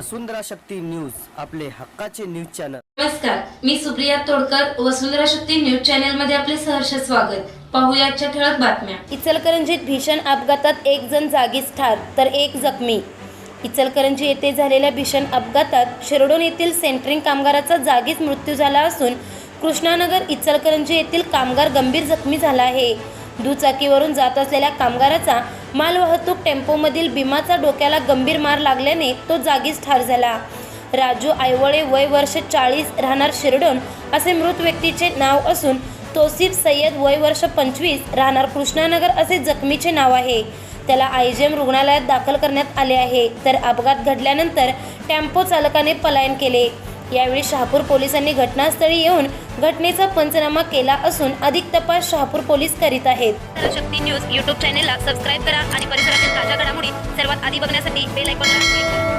वसुंधरा Shakti news आपले हक्काचे news channel. नमस्कार मी सुप्रिया तोडकर वसुंधरा शक्ती न्यूज चॅनलमध्ये आपले सहर्ष स्वागत. पाहूया आजच्या ठळक बातम्या. इचलकरंजीत भीषण अपघातात एक जण जागीच ठार तर एक जखमी. इचलकरंजी येथे झालेल्या भीषण अपघातात शिरडोन येथील सेंटरिंग कामगाराचा जागीच मृत्यू झाला असून कृष्णानगर इचलकरंजी येथील कामगार गंभीर जखमी झाला आहे. दुचाकीवरून जात असलेल्या कामगाराचा मालवाहतूक टेम्पोमधील भीमाचा डोक्याला गंभीर मार लागल्याने तो जागीच ठार झाला. राजू आयवळे वय वर्ष चाळीस राहणार शिरडोन असे मृत व्यक्तीचे नाव असून तोसिफ सय्यद वय वर्ष पंचवीस राहणार कृष्णानगर असे जखमीचे नाव आहे. त्याला आयजीएम रुग्णालयात दाखल करण्यात आले आहे. तर अपघात घडल्यानंतर टेम्पो चालकाने पलायन केले. यावेळी शहापूर पोलिसांनी घटनास्थळी येऊन घटनेचा पंचनामा केला असून अधिक तपास शहापूर पोलीस करीत आहेत. शक्ती न्यूज युट्यूब चॅनेलला सबस्क्राईब करा आणि परिसरातील ताज्या घडामोडी सर्वात आधी बघण्यासाठी बेल आयकॉनला क्लिक करा.